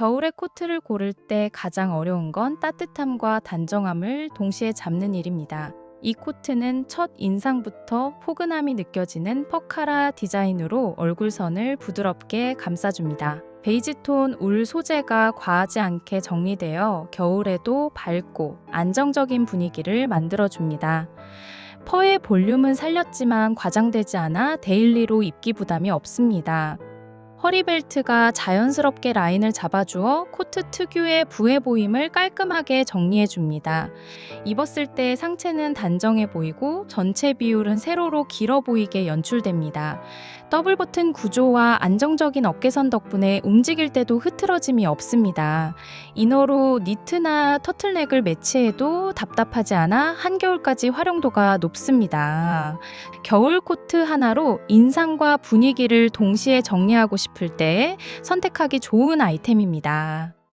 겨울에 코트를 고를 때 가장 어려운 건 따뜻함과 단정함을 동시에 잡는 일입니다. 이 코트는 첫 인상부터 포근함이 느껴지는 퍼카라 디자인으로 얼굴선을 부드럽게 감싸줍니다. 베이지톤 울 소재가 과하지 않게 정리되어 겨울에도 밝고 안정적인 분위기를 만들어줍니다. 퍼의 볼륨은 살렸지만 과장되지 않아 데일리로 입기 부담이 없습니다. 허리벨트가 자연스럽게 라인을 잡아주어 코트 특유의 부해 보임을 깔끔하게 정리해줍니다. 입었을 때 상체는 단정해 보이고 전체 비율은 세로로 길어 보이게 연출됩니다. 더블 버튼 구조와 안정적인 어깨선 덕분에 움직일 때도 흐트러짐이 없습니다. 이너로 니트나 터틀넥을 매치해도 답답하지 않아 한겨울까지 활용도가 높습니다. 겨울 코트 하나로 인상과 분위기를 동시에 정리하고 싶 을때 선택하기 좋은 아이템입니다.